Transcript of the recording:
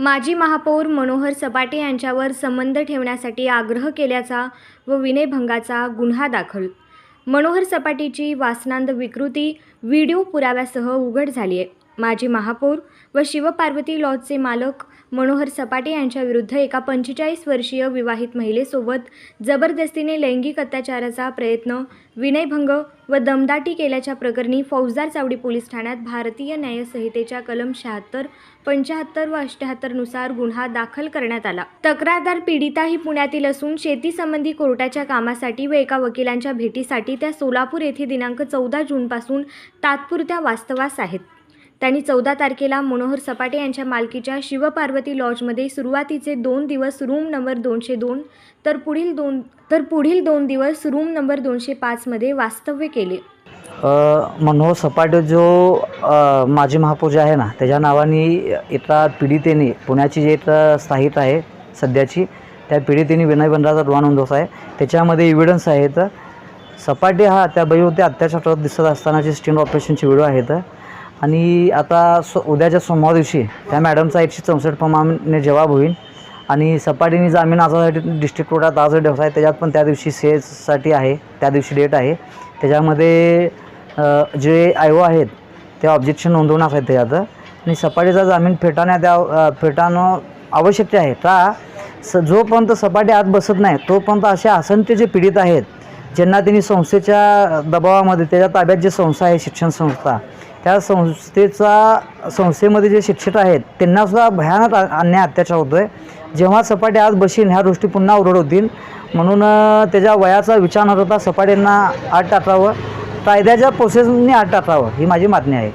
माजी महापौर मनोहर सपाटे यांच्यावर संबंध ठेवण्यासाठी आग्रह केल्याचा व विनयभंगाचा गुन्हा दाखल. मनोहर सपाटीची वासनांद विकृती व्हिडिओ पुराव्यासह उघड झाली आहे माजी महापौर व शिवपार्वती लॉजचे मालक मनोहर सपाटे यांच्याविरुद्ध एका पंचेचाळीस वर्षीय विवाहित महिलेसोबत जबरदस्तीने लैंगिक अत्याचाराचा प्रयत्न विनयभंग व दमदाटी केल्याच्या प्रकरणी फौजदार चावडी पोलीस ठाण्यात भारतीय न्यायसंहितेच्या कलम शहात्तर पंच्याहत्तर व अष्ट्याहत्तरनुसार गुन्हा दाखल करण्यात आला. तक्रारदार पीडिता ही पुण्यातील असून शेतीसंबंधी कोर्टाच्या कामासाठी व एका वकिलांच्या भेटीसाठी त्या सोलापूर येथे दिनांक चौदा जूनपासून तात्पुरत्या वास्तवास आहेत. त्यांनी चौदा तारखेला मनोहर सपाटे यांच्या मालकीच्या शिवपार्वती लॉजमध्ये सुरुवातीचे दोन दिवस रूम नंबर दोनशे दोन तर पुढील दोन तर पुढील दोन दिवस रूम नंबर दोनशे पाचमध्ये वास्तव्य केले. मनोहर सपाटे जो माजी महापौर जे आहे ना त्याच्या नावाने इथला पीडितेने पुण्याची जे इथं साहित्य आहे सध्याची त्या पीडितेने विनयबंधाचा रुवा नोंदवसा आहे. त्याच्यामध्ये इव्हिडन्स आहेत सपाटे हा त्या बाईवरती अत्याचार दिसत असतानाचे स्टिंग ऑपरेशनचे व्हिडिओ आहेत. आणि आता सो उद्याच्या सोमवार दिवशी त्या मॅडमचा एकशे चौसष्ट प्रमाणे जवाब होईल. आणि सपाटीने जामीन अर्जासाठी डिस्ट्रिक्ट कोर्टात आज ठेवला आहे. त्याच्यात पण त्या दिवशी सेजसाठी आहे. त्या दिवशी डेट आहे. त्याच्यामध्ये जे जे आयो आहेत ते ऑब्जेक्शन नोंदवणार आहेत त्याच्यात. आणि सपाटीचा जामीन फेटाळण्यात त्या फेटाणं फेटाळणं आवश्यक आहे. का? स जोपर्यंत सपाटी आत बसत नाही तोपर्यंत असे असंख्य जे पीडित आहेत ज्यांना त्यांनी संस्थेच्या दबावामध्ये त्याच्या ताब्यात जे संस्था आहे शिक्षण संस्था त्या संस्थेचा संस्थेमध्ये जे शिक्षक आहेत त्यांनासुद्धा भयानक अन्याय अत्याचार होतो आहे जेव्हा सपाटे आज बशीन ह्या गोष्टी पुन्हा उरड होतील. म्हणून त्याच्या वयाचा विचार न करता सपाट्यांना आठ टाकावं. कायद्याच्या प्रोसेसनी आठ टाकावं ही माझी मागणी आहे.